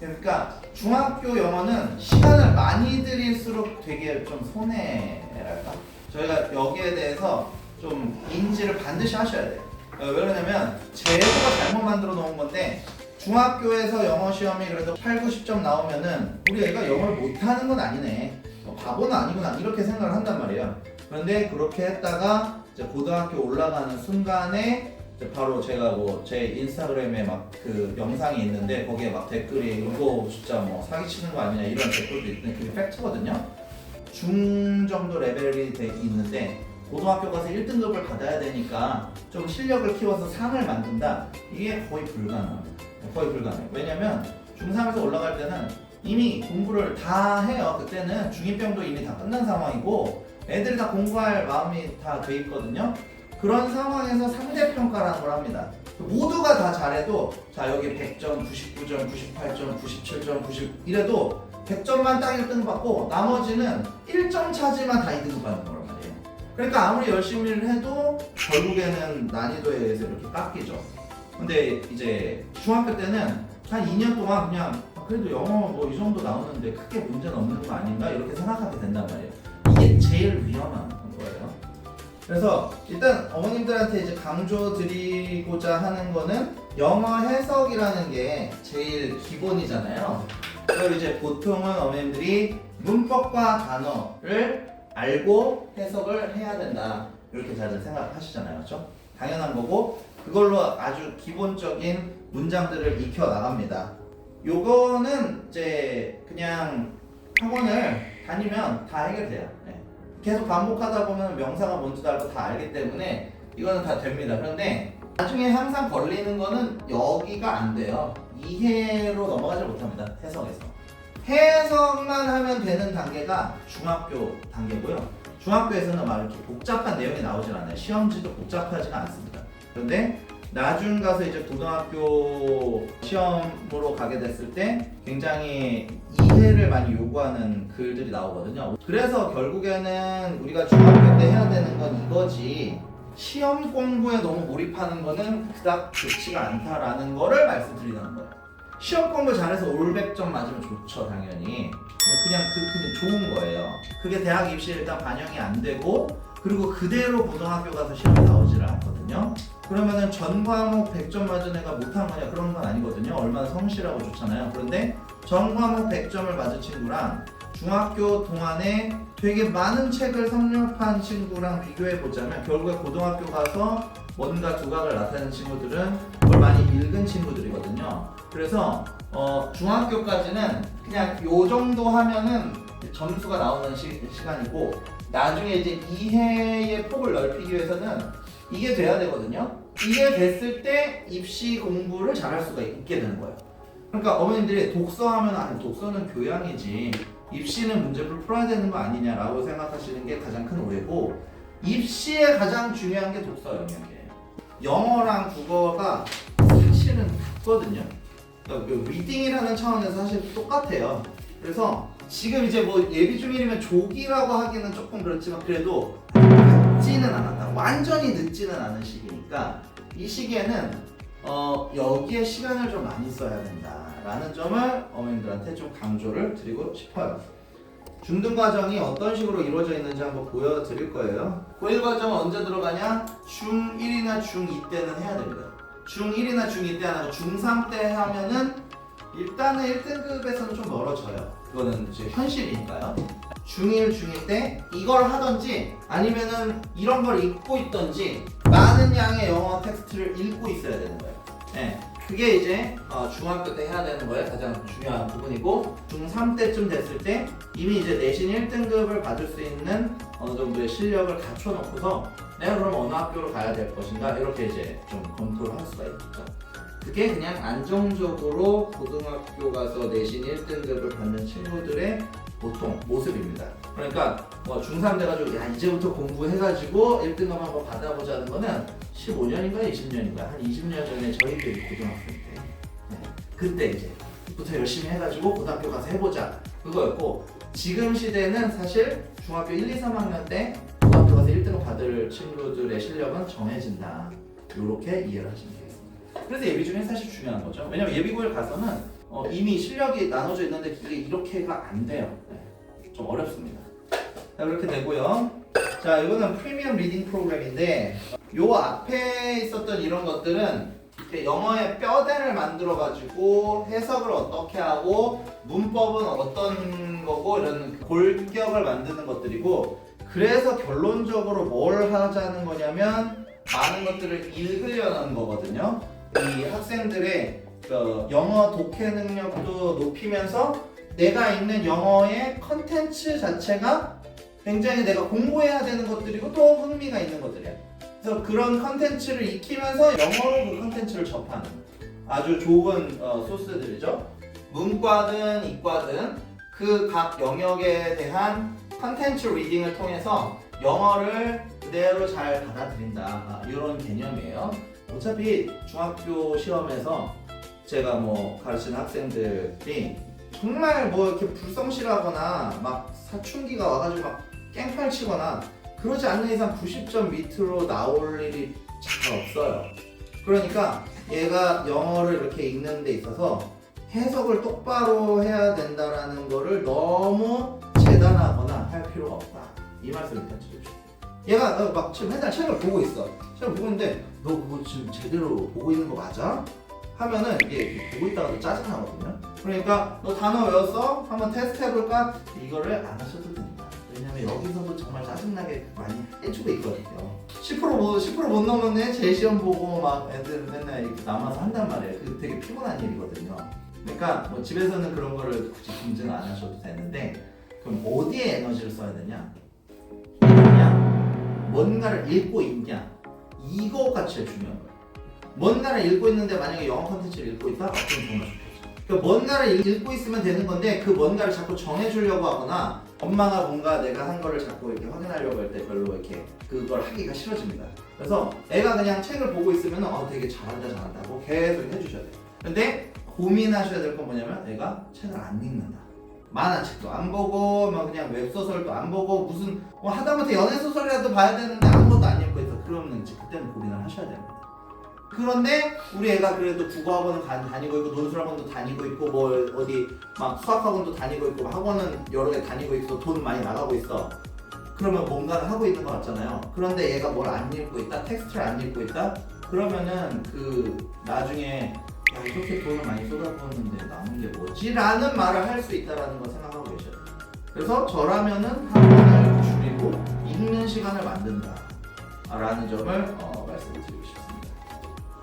그러니까 중학교 영어는 시간을 많이 들일수록 되게 좀 손해랄까? 저희가 여기에 대해서 좀 인지를 반드시 하셔야 돼요. 어, 왜 그러냐면 제도가 잘못 만들어 놓은 건데 중학교에서 영어 시험이 그래도 8, 90점 나오면은 우리 애가 영어를 못하는 건 아니네. 어, 바보는 아니구나 이렇게 생각을 한단 말이에요. 그런데 그렇게 했다가 이제 고등학교 올라가는 순간에 바로 제가 뭐 제 인스타그램에 막 그 영상이 있는데 거기에 막 댓글이 이거 진짜 뭐 사기치는 거 아니냐 이런 댓글도 있는데 그게 팩트거든요. 중 정도 레벨이 돼 있는데 고등학교 가서 1등급을 받아야 되니까 좀 실력을 키워서 상을 만든다 이게 거의 불가능합니다. 거의 불가능해요. 왜냐면 중3에서 올라갈 때는 이미 공부를 다 해요. 그때는 중2병도 이미 다 끝난 상황이고 애들이 다 공부할 마음이 다 돼 있거든요. 그런 상황에서 상대 평가라는 걸 합니다. 모두가 다 잘해도 자 여기 100점, 99점, 98점, 97점, 90 이래도 100점만 딱 1등 받고 나머지는 1점 차지만 다 2등급 받는 거란 말이에요. 그러니까 아무리 열심히 해도 결국에는 난이도에 의해서 이렇게 깎이죠. 근데 이제 중학교 때는 한 2년 동안 그냥 아, 그래도 영어 뭐 이 정도 나오는데 크게 문제는 없는 거 아닌가 이렇게 생각하게 된단 말이에요. 이게 제일 위험한. 그래서 일단 어머님들한테 이제 강조 드리고자 하는 거는 영어 해석이라는 게 제일 기본이잖아요. 그리고 이제 보통은 어머님들이 문법과 단어를 알고 해석을 해야 된다. 이렇게 다들 생각하시잖아요. 그렇죠? 당연한 거고 그걸로 아주 기본적인 문장들을 익혀 나갑니다. 요거는 이제 그냥 학원을 다니면 다 해결돼요. 네. 계속 반복하다 보면 명사가 뭔지도 알고 다 알기 때문에 이거는 다 됩니다. 그런데 나중에 항상 걸리는 거는 여기가 안 돼요. 이해로 넘어가지 못합니다. 해석에서. 해석만 하면 되는 단계가 중학교 단계고요. 중학교에서는 막 이렇게 복잡한 내용이 나오질 않아요. 시험지도 복잡하지가 않습니다. 그런데 나중 가서 이제 고등학교 시험으로 가게 됐을 때 굉장히 이해를 많이 요구하는 글들이 나오거든요. 그래서 결국에는 우리가 중학교 때 해야 되는 건 이거지. 시험 공부에 너무 몰입하는 거는 그닥 좋지가 않다라는 거를 말씀드리는 거예요. 시험 공부 잘해서 올 100점 맞으면 좋죠, 당연히. 그냥 그, 그냥 좋은 거예요. 그게 대학 입시에 일단 반영이 안 되고, 그리고 그대로 고등학교 가서 시험이 나오질 않거든요. 그러면은 전 과목 100점 맞은 애가 못한 거냐 그런 건 아니거든요. 얼마나 성실하고 좋잖아요. 그런데 전 과목 100점을 맞은 친구랑 중학교 동안에 되게 많은 책을 섭렵한 친구랑 비교해 보자면 결국에 고등학교 가서 뭔가 두각을 나타내는 친구들은 그걸 많이 읽은 친구들이거든요. 그래서 어, 중학교까지는 그냥 요 정도 하면은 점수가 나오는 시, 시간이고 나중에 이제 이해의 폭을 넓히기 위해서는 이게 돼야 되거든요. 이게 됐을 때 입시 공부를 잘할 수가 있게 되는 거예요. 그러니까 어머님들이 독서하면 아니 독서는 교양이지 입시는 문제를 풀어야 되는 거 아니냐라고 생각하시는 게 가장 큰 오해고 입시에 가장 중요한 게 독서 영역이에요. 영어랑 국어가 사실은 같거든요. 그러니까 그 리딩이라는 차원에서 사실 똑같아요. 그래서 지금 이제 뭐 예비 중이면 조기라고 하기는 조금 그렇지만 그래도 늦지는 않았다. 완전히 늦지는 않은 시기니까 이 시기에는 어, 여기에 시간을 좀 많이 써야 된다라는 점을 어머님들한테 좀 강조를 드리고 싶어요. 중등 과정이 어떤 식으로 이루어져 있는지 한번 보여드릴 거예요. 고1 과정은 언제 들어가냐? 중1이나 중2 때는 해야 됩니다. 중1이나 중2 때 안 하고 중3 때 하면은 일단은 1등급에서는 좀 멀어져요. 그거는 이제 현실이니까요. 중1, 중2 때 이걸 하던지 아니면은 이런 걸 읽고 있던지 많은 양의 영어 텍스트를 읽고 있어야 되는 거예요. 네. 그게 이제 어, 중학교 때 해야 되는 거에 가장 중요한 부분이고 중3 때쯤 됐을 때 이미 이제 내신 1등급을 받을 수 있는 어느 정도의 실력을 갖춰놓고서 내가 그럼 어느 학교로 가야 될 것인가 이렇게 이제 좀 검토를 할 수가 있죠. 그게 그냥 안정적으로 고등학교 가서 내신 1등급을 받는 친구들의 보통 모습입니다. 그러니까 뭐 중3 돼가지고 야 이제부터 공부해가지고 1등급 한번 받아보자는 거는 15년인가 20년인가 한 20년 전에 저희들이 고등학생 때 네. 그때 이제 부터 열심히 해가지고 고등학교 가서 해보자 그거였고 지금 시대는 사실 중학교 1, 2, 3학년 때 고등학교 가서 1등급 받을 친구들의 실력은 정해진다 이렇게 이해를 하시면 되겠습니다. 그래서 예비 중에 사실 중요한 거죠. 왜냐면 예비고에 가서는 어, 이미 실력이 나눠져 있는데 그게 이렇게가 안 돼요. 네, 좀 어렵습니다. 자, 그렇게 되고요. 자, 이거는 프리미엄 리딩 프로그램인데 요 앞에 있었던 이런 것들은 영어의 뼈대를 만들어 가지고 해석을 어떻게 하고 문법은 어떤 거고 이런 골격을 만드는 것들이고 그래서 결론적으로 뭘 하자는 거냐면 많은 것들을 읽으려는 거거든요. 이 학생들의 그 영어 독해 능력도 높이면서 내가 있는 영어의 컨텐츠 자체가 굉장히 내가 공부해야 되는 것들이고 또 흥미가 있는 것들이야. 그래서 그런 컨텐츠를 익히면서 영어로 그 컨텐츠를 접하는 아주 좋은 어, 소스들이죠. 문과든 이과든 그 각 영역에 대한 컨텐츠 리딩을 통해서 영어를 그대로 잘 받아들인다 아, 이런 개념이에요. 어차피 중학교 시험에서 제가 뭐 가르치는 학생들이 정말 뭐 이렇게 불성실하거나 막 사춘기가 와가지고 막 깽판 치거나 그러지 않는 이상 90점 밑으로 나올 일이 잘 없어요. 그러니까 얘가 영어를 이렇게 읽는 데 있어서 해석을 똑바로 해야 된다라는 거를 너무 재단하거나 할 필요가 없다. 이 말씀을 드리고 싶어요. 얘가 어, 막 지금 맨날 책을 보고 있어. 책을 보고 있는데 너 그거 지금 제대로 보고 있는 거 맞아? 하면은 이게 보고 있다가도 짜증나거든요. 그러니까 너 단어 외웠어? 한번 테스트 해볼까? 이거를 안 하셔도 됩니다. 왜냐면 여기서도 정말 짜증나게 많이 해주고 있거든요. 10%못 10%못 넘으면 제 시험 보고 막 애들 맨날 이렇게 남아서 한단 말이에요. 그 되게 피곤한 일이거든요. 그러니까 뭐 집에서는 그런 거를 굳이 검증 안 하셔도 되는데 그럼 어디에 에너지를 써야 되냐? 뭔가를 읽고 있냐? 이거가 제일 중요한 거예요. 뭔가를 읽고 있는데 만약에 영어 컨텐츠를 읽고 있다? 아, 그럼 정말 좋겠죠. 그러니까 뭔가를 읽- 읽고 있으면 되는 건데 그 뭔가를 자꾸 정해주려고 하거나 엄마가 뭔가 내가 한 거를 자꾸 이렇게 확인하려고 할 때 별로 이렇게 그걸 하기가 싫어집니다. 그래서 애가 그냥 책을 보고 있으면 어 되게 잘한다 잘한다 고 계속 해주셔야 돼요. 근데 고민하셔야 될 건 뭐냐면 애가 책을 안 읽는다. 만화 책도 안 보고 뭐 그냥 웹소설도 안 보고 무슨 뭐 하다못해 연애소설이라도 봐야 되는데 아무것도 안 읽고 있어. 그러면 이제 그때는 고민을 하셔야 됩니다. 그런데 우리 애가 그래도 국어학원을 가- 다니고 있고 논술학원도 다니고 있고 뭐 어디 막 수학학원도 다니고 있고 학원은 여러 개 다니고 있어 돈 많이 나가고 있어 그러면 뭔가를 하고 있는 것 같잖아요 그런데 얘가 뭘 안 읽고 있다 텍스트를 안 읽고 있다 그러면은 그 나중에 야 이렇게 돈을 많이 쏟아부었는데 남은 게 뭐지? 라는 말을 할 수 있다라는 걸 생각하고 계셔야 돼요 그래서 저라면은 학원을 줄이고 읽는 시간을 만든다 라는 점을 어, 말씀을 드리고 싶습니다